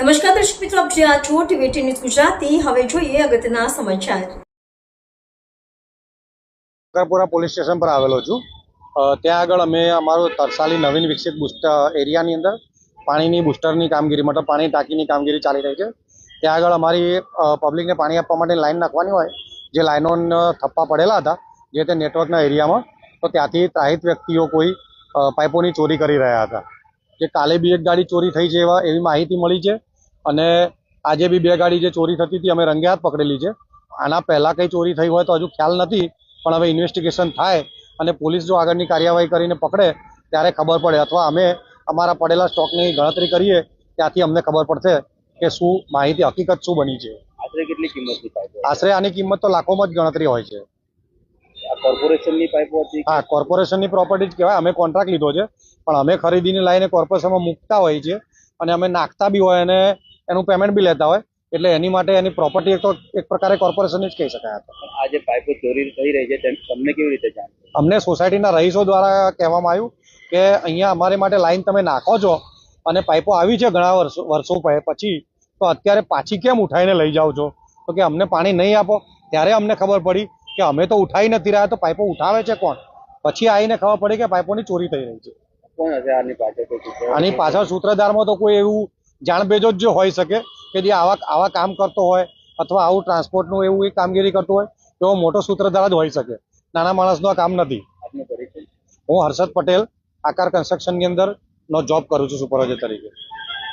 નમસ્કાર દર્શક મિત્રો, આપ જ્યાં છો ટીવી ન્યૂઝ ગુજરાતી. હવે જોઈએ અગત્યના સમાચાર. કરપુરા પોલીસ સ્ટેશન પર આવેલો છું. ત્યાં આગળ અમે અમારું તરસાલી નવીન વિકસિત બુસ્ટર એરિયાની અંદર પાણીની બુસ્ટરની કામગીરી, મતલબ પાણી ટાંકીની કામગીરી ચાલી રહી છે. ત્યાં આગળ અમારી પબ્લિકને પાણી આપવા માટે લાઈન નાખવાની હોય, જે લાઈનો થપ્પા પડેલા હતા, જે તે નેટવર્કના એરિયામાં, તો ત્યાંથી ત્રાહિત વ્યક્તિઓ કોઈ પાઇપોની ચોરી કરી રહ્યા હતા. જે કાલે બી એક ગાડી ચોરી થઈ છે એવા, એવી માહિતી મળી છે. અને આજે બી બે ગાડી જે ચોરી થતી હતી અમે રંગે હાથ પકડેલી છે. આના પહેલાં કંઈ ચોરી થઈ હોય તો હજુ ખ્યાલ નથી પણ હવે ઇન્વેસ્ટિગેશન થાય અને પોલીસ જો આગળની કાર્યવાહી કરીને પકડે ત્યારે ખબર પડે. અથવા અમે અમારા પડેલા સ્ટોકની ગણતરી કરીએ ત્યાંથી અમને ખબર પડશે કે શું માહિતી હકીકત શું બની છે. આશરે કેટલી કિંમત આશરે આની કિંમત તો લાખોમાં જ ગણતરી હોય છે. કોર્પોરેશનની પાઇપો હતી હા કોર્પોરેશનની પ્રોપર્ટી જ કહેવાય. અમે કોન્ટ્રાક્ટ લીધો છે પણ અમે ખરીદીને લાવીને કોર્પોરેશનમાં મૂકતા હોઈએ છીએ અને અમે નાખતા બી હોય અને એનું પેમેન્ટ બી લેતા હોય. એટલે એની માટે એની પ્રોપર્ટી એક તો એક પ્રકારે કોર્પોરેશન જ કહી શકાય આ. જે પાઇપો ચોરી થઈ રહી છે તેમ તમને કેવી રીતે જાણ? અમને સોસાયટીના રહીશો દ્વારા કહેવામાં આવ્યું કે અહીંયા અમારે માટે લાઈન તમે નાખો છો અને પાઇપો આવી છે ઘણા વર્ષો વર્ષો પછી તો અત્યારે પાછી કેમ ઉઠાઈને લઈ જાઓ છો? તો કે અમને પાણી નહીં આપો. ત્યારે અમને ખબર પડી કે અમે તો ઉઠાઈ નથી રહ્યા તો પાઇપો ઉઠાવે છે કોણ? પછી આવીને ખબર પડી કે પાઇપોની ચોરી થઈ રહી છે? આની પાછળ સૂત્રધારમાં તો કોઈ એવું જાણબેજો જ હોઈ શકે કે જે આવા આવા કામ કરતો હોય અથવા આવું ટ્રાન્સપોર્ટનું એવું એક કામગીરી કરતો હોય એવો મોટો સૂત્રધાર જ હોઈ શકે. નાના માણસનું આ કામ નથી. હું હર્ષદ પટેલ આકાર કન્સ્ટ્રક્શનની અંદર નો જોબ કરું છું સુપરવાઇઝર તરીકે.